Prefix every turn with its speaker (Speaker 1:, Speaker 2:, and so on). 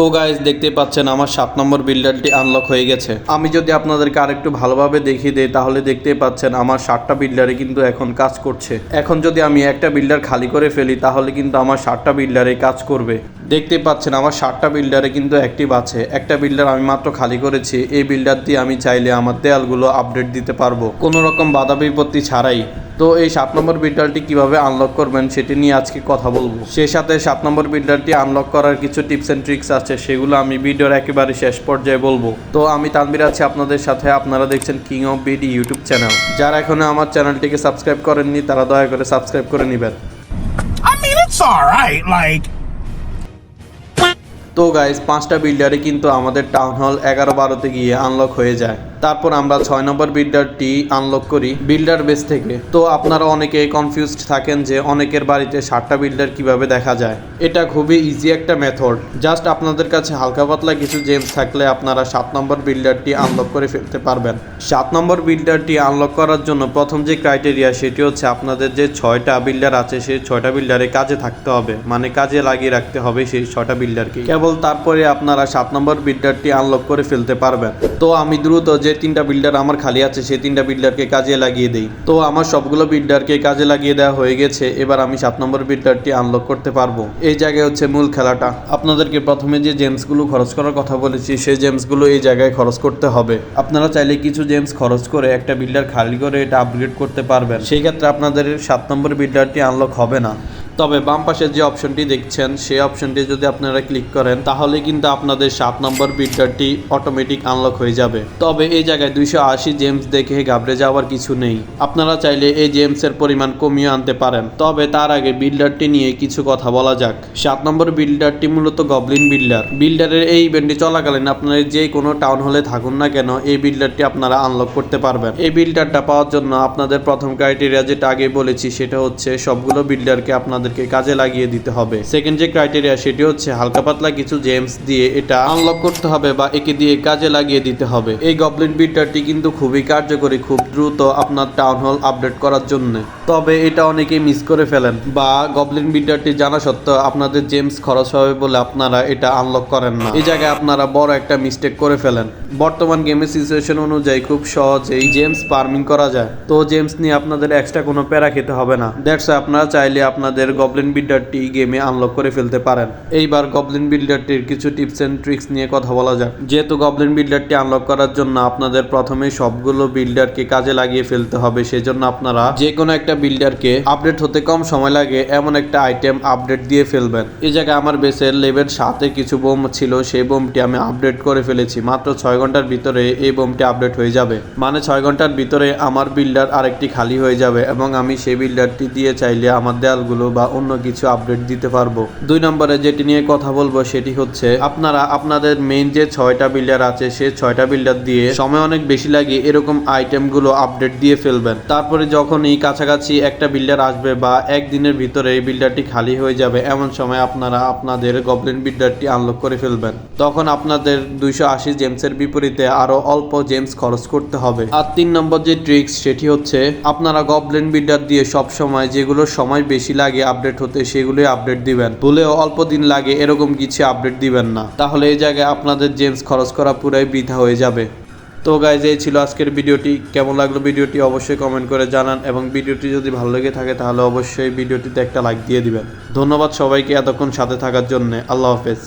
Speaker 1: তো গাইজ দেখতে পাচ্ছেন আমার সাত নম্বর বিল্ডারটি আনলক হয়ে গেছে। আমি যদি আপনাদেরকে আরেকটু ভালোভাবে দেখিয়ে দিই, তাহলে দেখতে পাচ্ছেন আমার সাতটা বিল্ডারে কিন্তু এখন কাজ করছে। এখন যদি আমি একটা বিল্ডার খালি করে ফেলি, তাহলে কিন্তু আমার সাতটা বিল্ডারে কাজ করবে। দেখতে পাচ্ছেন আমার সাতটা বিল্ডারে কিন্তু অ্যাক্টিভ আছে। একটা বিল্ডার আমি মাত্র খালি করেছি, এই বিল্ডার দিয়ে আমি চাইলে আমার দেয়ালগুলো আপডেট দিতে পারব। কোনো রকম বাধা বিপত্তি ছাড়াই। তো এই সাত নম্বর বিল্ডারটি কীভাবে আনলক করবেন সেটি নিয়ে আজকে কথা বলব। সেই সাথে সাত নম্বর বিল্ডারটি আনলক করার কিছু টিপস এন্ড ট্রিক্স আছে সেগুলো আমি ভিডিওর একেবারে শেষ পর্যায়ে বলব। তো আমি তানবির আছি আপনাদের সাথে আপনারা দেখছেন king of BD YouTube channel যারা এখনও আমার চ্যানেলটিকে সাবস্ক্রাইব করেননি তারা দয়া করে সাবস্ক্রাইব করে নেবেন। তো গাইজ পাঁচটা বিল্ডারে কিন্তু আমাদের টাউন হল এগারো বারোতে গিয়ে আনলক হয়ে যায়। তারপর আমরা ছয় নম্বর বিল্ডারটি আনলক করি বিল্ডার বেস থেকে। তো আপনারা অনেকে কনফিউজড থাকেন যে অনেকের বাড়িতে সাতটা বিল্ডার কীভাবে দেখা যায়। এটা খুবই ইজি একটা মেথড জাস্ট আপনাদের কাছে হালকা পাতলা কিছু জেমস থাকলে আপনারা সাত নম্বর বিল্ডারটি আনলক করে ফেলতে পারবেন। সাত নম্বর বিল্ডারটি আনলক করার জন্য প্রথম যে ক্রাইটেরিয়া সেটি হচ্ছে আপনাদের যে ছয়টা বিল্ডার আছে, সেই ছয়টা বিল্ডারে কাজে থাকতে হবে। মানে কাজে লাগিয়ে রাখতে হবে সেই ছয়টা বিল্ডারকে কেবল তারপরে আপনারা সাত নম্বর বিল্ডারটি আনলক করে ফেলতে পারবেন। তো আমি দ্রুত যে তিনটা বিল্ডার আমার খালি আছে, সেই তিনটা বিল্ডারকে কাজে লাগিয়ে দিই। তো আমার সবগুলো বিল্ডারকে কাজে লাগিয়ে দেওয়া হয়ে গেছে, এবার আমি সাত নম্বর বিল্ডারটি আনলক করতে পারব। এই জায়গায় হচ্ছে মূল খেলাটা। আপনাদেরকে প্রথমে যে জেমসগুলো খরচ করার কথা বলেছি, সেই জেমসগুলো এই জায়গায় খরচ করতে হবে। আপনারা চাইলে কিছু জেমস খরচ করে একটা বিল্ডার খালি করে এটা আপগ্রেড করতে পারবেন। সেই ক্ষেত্রে আপনাদের সাত নম্বর বিল্ডারটি আনলক হবে না। তবে বাম পাশে যে অপশনটি দেখছেন সেই অপশনটি যদি আপনারা ক্লিক করেন, তাহলে কিন্তু আপনাদের সাত নম্বর বিল্ডারটি অটোমেটিক আনলক হয়ে যাবে। তবে এই জায়গায় দুইশো আশি জেমস দেখে ঘাবড়ে যাওয়ার কিছু নেই। আপনারা চাইলে এই জেমসের পরিমাণ কমিয়ে আনতে পারেন। তবে তার আগে বিল্ডারটি নিয়ে কিছু কথা বলা যাক। সাত নম্বর বিল্ডারটি মূলত গবলিন বিল্ডার। বিল্ডারের এই ইভেন্টটি চলাকালীন আপনারা যে কোনো টাউন হলে থাকুন না কেন, এই বিল্ডারটি আপনারা আনলক করতে পারবেন। এই বিল্ডারটা পাওয়ার জন্য আপনাদের প্রথম ক্রাইটেরিয়া যেটা আগে বলেছি, সেটা হচ্ছে সবগুলো বিল্ডারকে আপনাদেরকে কাজে লাগিয়ে দিতে হবে। সেকেন্ড যে ক্রাইটেরিয়া সেটি হচ্ছে হালকা পাতলা কিছু জেমস দিয়ে এটা আনলক করতে হবে বা একে দিয়ে কাজে লাগিয়ে দিতে হবে। এই গবলিন বিল্ডারটি কিন্তু খুবই কার্যকরী, খুব দ্রুত আপনার টাউন হল আপডেট করার জন্য। তবে এটা অনেকেই মিস করে ফেলেন বা গবলিন বিল্ডারটি জানা সত্ত্বেও আপনাদের জেমস খরচ হবে বলে আপনারা এটা আনলক করেন না। এই জায়গায় আপনারা বড় একটা মিস্টেক করে ফেলেন। বর্তমান গেমের সিচুয়েশন অনুযায়ী খুব সহজেই জেমস ফার্মিং করা যায়। তো জেমস নিয়ে আপনাদের এক্সট্রা কোনো প্যারা খেতে হবে না। দ্যাটস আপনারা চাইলে আপনাদের গবলিন বিল্ডারটি গেমে আনলক করে ফেলতে পারেন। এইবার গবলিন বিল্ডারটির কিছু টিপস এন্ড ট্রিক্স নিয়ে কথা বলা যাক। যেহেতু গবলিন বিল্ডারটি আনলক করার জন্য আপনাদের প্রথমে সবগুলো বিল্ডারকে কাজে লাগিয়ে ফেলতে হবে, সেজন্য আপনারা যে কোনো একটা বিল্ডারকে আপডেট হতে কম সময় লাগে এমন একটা আইটেম আপডেট দিয়ে ফেলবেন। এই জায়গায় আমার বেসের লেভেল সাথে কিছু বোম ছিল, সেই বোমটি আমি আপডেট করে ফেলেছি। মাত্র ছয় ঘণ্টার ভিতরে এই বোমটি আপডেট হয়ে যাবে। মানে ছয় ঘণ্টার ভিতরে আমার বিল্ডার আরেকটি খালি হয়ে যাবে এবং আমি সেই বিল্ডারটি দিয়ে চাইলে আমার দেয়ালগুলো বা অন্য কিছু আপডেট দিতে পারব। দুই নম্বরে যেটি নিয়ে কথা বলব সেটি হচ্ছে, আপনারা আপনাদের মেইন যে ছয়টা বিল্ডার আছে সেই ছয়টা বিল্ডার দিয়ে সময় অনেক বেশি লাগে এরকম আইটেমগুলো আপডেট দিয়ে ফেলবেন। তারপরে যখন এই কাছাকাছি একটা বিল্ডার আসবে বা একদিনের ভিতরে এই বিল্ডারটি খালি হয়ে যাবে, এমন সময় আপনারা আপনাদের গবলিন বিল্ডারটি আনলক করে ফেলবেন। তখন আপনাদের দুইশো আশি জেমসের বিপরীতে আরও অল্প জেমস খরচ করতে হবে। আর তিন নম্বর যে ট্রিক্স সেটি হচ্ছে, আপনারা গবলিন বিল্ডার দিয়ে সব সময় যেগুলো সময় বেশি লাগে আপডেট হতে, সেগুলোই আপডেট দিবেন। ভুলেও অল্প দিন লাগে, এরকম কিছু আপডেট দিবেন না। তাহলে এই জায়গায় আপনাদের জেমস খরচ করা পুরাই বৃথা হয়ে যাবে। তো গাইজ এই ছিল আজকের ভিডিওটি। কেমন লাগল ভিডিওটি অবশ্যই কমেন্ট করে জানান এবং ভিডিওটি যদি ভালো লেগে থাকে, তাহলে অবশ্যই ভিডিওটিতে একটা লাইক দিয়ে দিবেন। ধন্যবাদ সবাইকে এতক্ষণ সাথে থাকার জন্য। আল্লাহ হাফেজ।